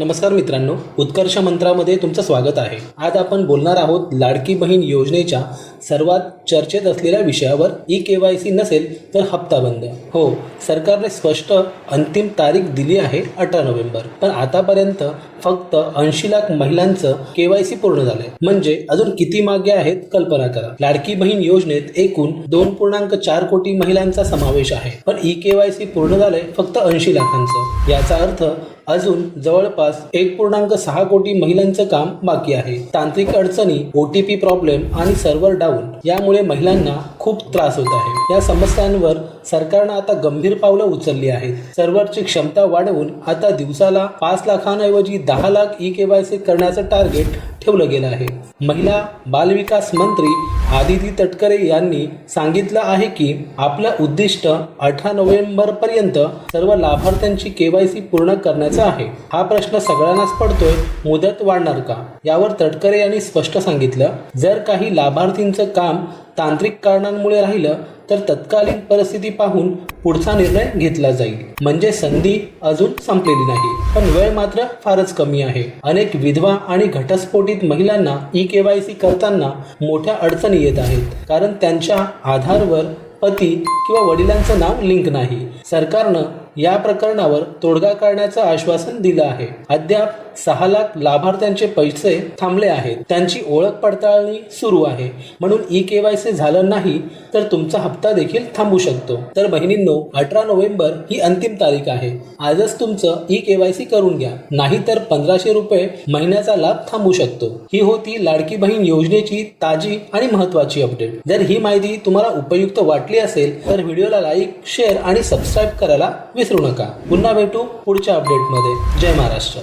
नमस्कार मित्रांनो उत्कर्ष मंत्रामध्ये तुमचं स्वागत आहे. आज आपण बोलणार आहोत लाडकी बहीण योजनेच्या सर्वात चर्चेत असलेल्या विषयावर. ई के वाय सी नसेल तर हप्ता बंद. हो सरकारने स्पष्ट अंतिम तारीख दिली आहे अठरा नोव्हेंबर. पण आतापर्यंत फक्त ऐंशी लाख महिलांचं के वाय सी पूर्ण झालंय. म्हणजे अजून किती मागे आहेत कल्पना करा. लाडकी बहीण योजनेत एकूण दोन पूर्णांक चार कोटी महिलांचा समावेश आहे. पण ई के वाय सी पूर्ण झालंय फक्त ऐंशी लाखांचं. याचा अर्थ अजून जवळपास एक पूर्णांक सहा कोटी महिलांचं काम बाकी आहे. तांत्रिक अडचणी ओटीपी प्रॉब्लेम आणि सर्व्हर डाऊन यामुळे महिलांना खूप त्रास होत आहे. या समस्यांवर सरकारनं आता गंभीर पावलं उचलली आहेत. सर्व्हरची क्षमता वाढवून आता दिवसाला पाच लाखांऐवजी दहा लाख ई केवायसी करण्याचं टार्गेट ठेवलं गेलं आहे. महिला बालविकास मंत्री आदिती तटकरे यांनी सांगितलं आहे की आपलं उद्दिष्ट अठरा नोव्हेंबर पर्यंत सर्व लाभार्थ्यांची केवायसी पूर्ण करण्याचं आहे. हा प्रश्न सगळ्यांनाच पडतोय. मुदत वाढणार का? यावर तटकरे यांनी स्पष्ट सांगितलं. जर काही लाभार्थींचं काम तांत्रिक कारणांमुळे राहिलं तर तत्कालीन परिस्थिती पाहून पुढचा निर्णय घेतला जाईल. म्हणजे संधी अजून संपलेली नाही. पण वेळ मात्र फारच कमी आहे. अनेक विधवा आणि घटस्फोटित महिलांना ई केवायसी करताना मोठ्या अडचणी येत आहेत. कारण त्यांच्या आधारवर पती किंवा वडिलांचं नाव लिंक नाही. सरकारनं या प्रकरणावर तोडगा काढण्याचं आश्वासन दिलं आहे. अद्याप सहा लाख लाभार्थ्यांचे पैसे थांबले आहेत. त्यांची ओळख पडताळणी सुरू आहे. म्हणून ई केवायसी झालं नाही तर तुमचा हप्ता देखील थांबू शकतो. तर बहिणींनो अठरा नोव्हेंबर ही अंतिम तारीख आहे. आजच तुमचं ई केवायसी करून घ्या. नाहीतर पंधराशे रुपये महिन्याचा लाभ थांबू शकतो. ही होती लाडकी बहीण योजनेची ताजी आणि महत्वाची अपडेट जर ही माहिती तुम्हाला उपयुक्त वाटली असेल तर व्हिडिओला लाईक शेअर आणि सबस्क्राईब करायला विसरू नका. पुन्हा भेटू पुढच्या अपडेटमध्ये जय महाराष्ट्र.